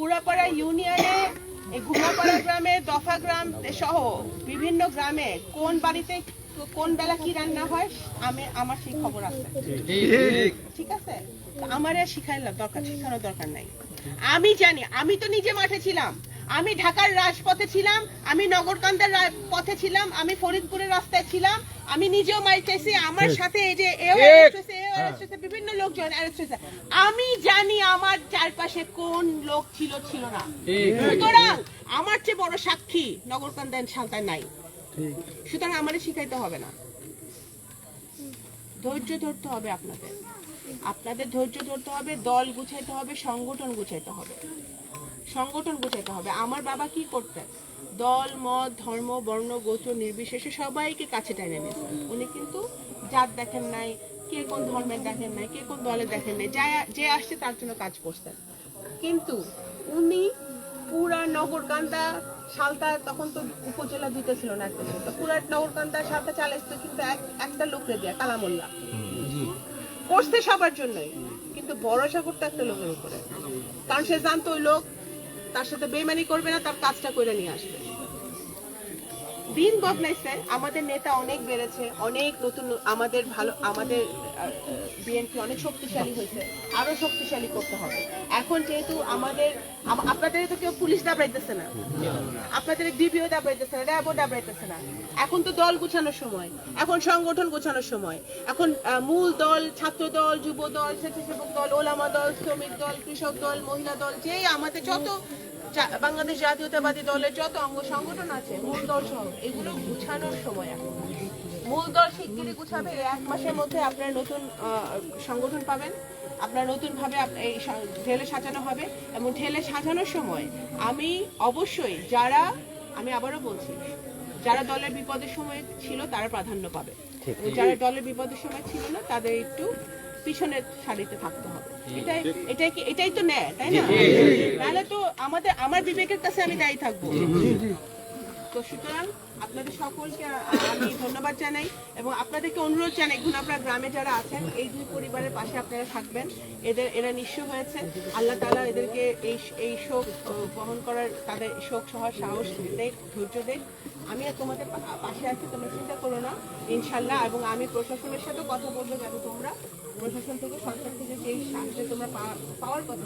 পুরাপাড়া ইউনিয়নে এই ঘুমাপাড়া গ্রামে দফা গ্রাম সহ বিভিন্ন গ্রামে কোন বাড়িতে কোন বেলা কি রান্না হয় আমি আমার সেই খবর আছে। ঠিক আছে? আমার আর শিখাইলাম দরকার শিখানোর দরকার নাই। আমি জানি আমি তো নিজে মাঠে ছিলাম। আমি ঢাকার রাজপথে ছিলাম আমি নগরকান্দার পথে ছিলাম আমি ফরিদপুরের রাস্তায় ছিলাম আমি নিজেও মাইর চাইছি আমার সাথে এই যে এও বিভিন্ন আমি জানি আমার চারপাশে কোন লোক ছিল ছিল না। সুতরাং আমার চেয়ে বড় সাক্ষী সালতায় নাই। সুতরাং আমাদের শিখাইতে হবে না। ধৈর্য ধরতে হবে আপনাদের। আপনাদের ধৈর্য ধরতে হবে দল গুছাইতে হবে সংগঠন গুছাইতে হবে। সংগঠন গুছাইতে হবে। আমার বাবা কি করতেন? দল মত ধর্ম বর্ণ গোত্র নির্বিশেষে সবাইকে কাছে টেনে নিতেন উনি কিন্তু জাত দেখেন নাই কে কোন ধর্মের দেখেন নাই কে কোন দলের দেখেন নাই যে আসছে তার জন্য কাজ করতেন কিন্তু উনি পুরা নগরকান্দা সালতা তখন তো উপজেলা দুটো ছিল না একটা তো পুরা নগরকান্দা সালতা কিন্তু এক- একটা লোকরে দেয়া করছে সবার জন্যই কিন্তু ভরসা করতে একটা লোকের উপরে। কারণ সে জানতো ওই লোক তার সাথে বেমানি করবে না তার কাজটা করে নিয়ে আসবে। দিন বদলাইছে, আমাদের নেতা অনেক বেড়েছে, অনেক নতুন আমাদের ভালো, আমাদের বিএনপি অনেক শক্তিশালী হয়েছে, আরও শক্তিশালী করতে হবে। এখন যেহেতু আমাদের আপনাদের তো কেউ পুলিশ দাবড়াইতেছে না, আপনাদের ডিবিও দাবড়াইতেছে না, র্যাবও দাবড়াইতেছে না। এখন তো দল গুছানোর সময়, এখন সংগঠন গোছানোর সময়। এখন মূল দল, ছাত্র দল, যুব দল, স্বেচ্ছাসেবক দল, ওলামা দল, শ্রমিক দল, কৃষক দল, মহিলা দল, যেই আমাদের যত বাংলাদেশ জাতীয়তাবাদী দলের যত অঙ্গ সংগঠন আছে মূল দল সহ এগুলো গুছানোর সময় এখন। মূল দল শিগগিরই গুছাবে এক মাসের মধ্যে আপনারা নতুন সংগঠন পাবেন। আপনার নতুন ভাবে এই ঢেলে সাজানো হবে এবং ঢেলে সাজানোর সময় আমি অবশ্যই যারা আমি আবারও বলছি যারা দলের বিপদের সময় ছিল তারা প্রাধান্য পাবে। যারা দলের বিপদের সময় ছিল না তাদের একটু পিছনের সারিতে থাকতে হবে। এটাই এটাই কি এটাই তো ন্যায় তাই না? তাহলে তো আমাদের আমার বিবেকের কাছে আমি দায়ী থাকব। তো সুতরাং আপনাদের সকলকে আমি ধন্যবাদ জানাই এবং আপনাদেরকে অনুরোধ জানাই গুনাপড়া গ্রামে যারা আছেন, এই দুই পরিবারের পাশে আপনারা থাকবেন। এদের, এরা নিঃস্ব হয়েছে। আল্লাহ তাআলা এদেরকে এই এই শোক বহন করার তাদের শোক সহার সাহস দেখ, ধৈর্য দেখ। আমি আর তোমাদের পাশে আছি, তোমরা চিন্তা করো না। ইনশাল্লাহ এবং আমি প্রশাসনের সাথে কথা বলব যাতে তোমরা প্রশাসন থেকে, সরকার থেকে যেই সাহায্য তোমরা পাওয়ার কথা